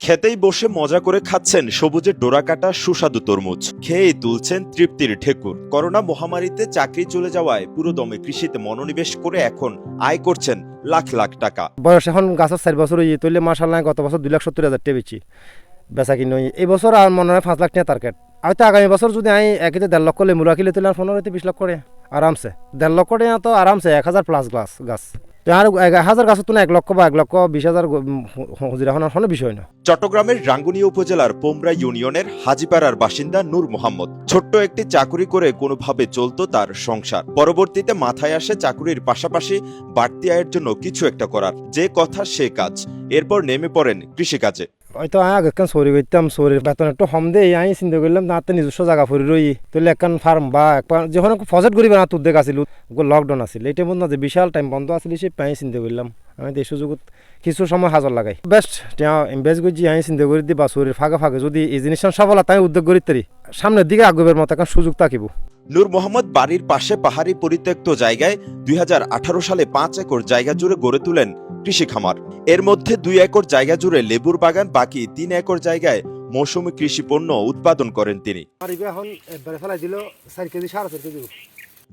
খেতেই বসে মজা করে খাচ্ছেন সবুজের ডোরাকাটা সুস্বাদু তরমুজ। খেয়েই তুলছেন তৃপ্তির ঠেকুর করোনা মহামারীতে চাকরি চলে যাওয়ায় পুরোদমে কৃষিতে মনোনিবেশ করে এখন আয় করছেন লাখ লাখ টাকা। বয়স এখন গাছের চার বছর হয়ে তৈলে মাসাল্লাহ গত বছর দুই লাখ সত্তর হাজার বেচি। বেচা কিনে এই বছর আর মনে হয় পাঁচ লাখ টাকা টার্গেট হয়তো আগামী বছর যদি আমি একেতে দেড় লক্ষ লেমু রাখিলে তাহলে আর পনেরো হইতে বিশ লক্ষ করে। আরামসে। দেড় লক্ষ টাকা তো আরামসে, এক হাজার প্লাস গাছ গাছ। তো হাজার গাছের তো এক লক্ষ বা এক লক্ষ বিশ হাজার হজিরা কোনো বিষয় না চট্টগ্রামের রাঙ্গুনিয়া উপজেলার পোমরা ইউনিয়নের হাজিপাড়ার বাসিন্দা নূর মোহাম্মদ। ছোট্ট একটি চাকুরি করে কোনোভাবে চলতো তার সংসার। পরবর্তীতে মাথায় আসে চাকুরির পাশাপাশি বাড়তি আয়ের জন্য কিছু একটা করার। যে কথা সে কাজ। এরপর নেমে পড়েন কৃষিকাজে। হয়তো আমি আগে একখান সরি করতাম সরির বেতন একটু কম দেই আমি চিন্তা করলাম তাতে নিজস্ব জায়গা ফুরি রই। তাহলে একখান ফার্ম বা একবার যখন ফজেট করিবে না উদ্যোগ আছিল লকডাউন আছিল এইটা মধ্যে যে বিশাল টাইম বন্ধ আছিল সে পাই চিন্তা করলাম। আমি এই সুযোগত কিছু সময় হাজার লাগাই। বেস্ট ইনভেস্ট করছি আমি চিন্তা করে দিই বা শরীর ফাঁকে ফাঁকে যদি এই জিনিসটা সফলতা, তাই উদ্যোগ করি, তারি। সামনের দিকে আগবের মতো এখন সুযোগ থাকিব। নূর মোহাম্মদ বাড়ির পাশে পাহাড়ি পরিত্যক্ত জায়গায় দুই হাজার আঠারো সালে পাঁচ একর জায়গা জুড়ে গড়ে তুলেন কৃষি খামার। এর মধ্যে দুই একর জায়গা জুড়ে লেবুর বাগান বাকি তিন একর জায়গায় মৌসুমী কৃষি পণ্য উৎপাদন করেন তিনি।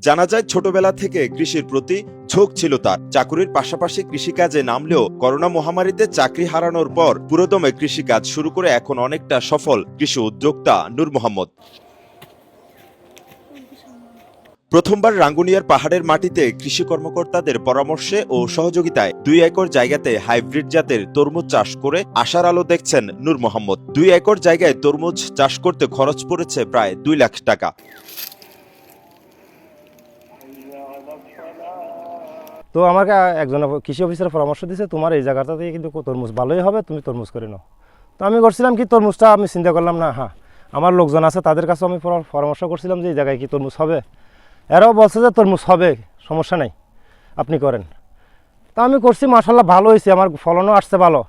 জানা যায় ছোটবেলা থেকে কৃষির প্রতি ঝোঁক ছিল তার। চাকুরির পাশাপাশি কৃষিকাজে নামলেও করোনা মহামারীতে চাকরি হারানোর পর পুরোদমে কৃষিকাজ শুরু করে এখন অনেকটা সফল কৃষি উদ্যোক্তা নূর মোহাম্মদ। প্রথমবার রাঙ্গুনিয়ার পাহাড়ের মাটিতে কৃষি কর্মকর্তাদের পরামর্শে ও সহযোগিতায় দুই একর জায়গাতে হাইব্রিড জাতের তরমুজ চাষ করে আশার আলো দেখছেন নূর মোহাম্মদ। দুই একর জায়গায় তরমুজ চাষ করতে খরচ পড়েছে প্রায় দুই লাখ টাকা। তো আমাকে একজন কৃষি অফিসার পরামর্শ দিয়েছে তোমার এই জায়গাটাতে কিন্তু তরমুজ ভালোই হবে, তুমি তরমুজ করে নাও। তো আমি করছিলাম কি, তরমুজটা আমি চিন্তা করলাম, না হ্যাঁ আমার লোকজন আছে, তাদের কাছে আমি পরামর্শ করছিলাম যে এই জায়গায় কি তরমুজ হবে। এরাও বলছে যে তরমুজ হবে সমস্যা নাই আপনি করেন। তা আমি করছি মাসাল্লাহ ভালো হয়েছে আমার ফলনও আসছে ভালো।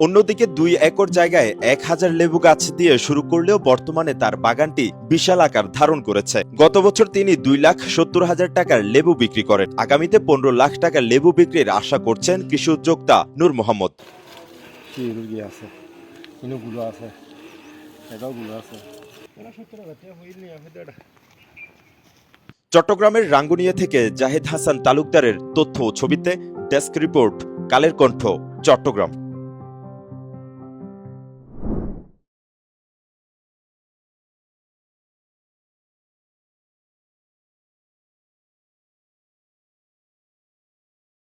অন্যদিকে দুই একর জায়গায় এক হাজার লেবু গাছ দিয়ে শুরু করলেও বর্তমানে তার বাগানটি বিশাল আকার ধারণ করেছে। গত বছর তিনি দুই লাখ সত্তর হাজার টাকার লেবু বিক্রি করেন। আগামীতে পনেরো লাখ টাকার লেবু বিক্রির আশা করছেন কৃষি উদ্যোক্তা নূর মোহাম্মদ। আছে গুলো আছে। এটাওগুলো আছে। চট্টগ্রামের রাঙ্গুনিয়া থেকে জাহেদ হাসান তালুকদারের তথ্য ছবিতে ডেস্ক রিপোর্ট, কালের কণ্ঠ, চট্টগ্রাম।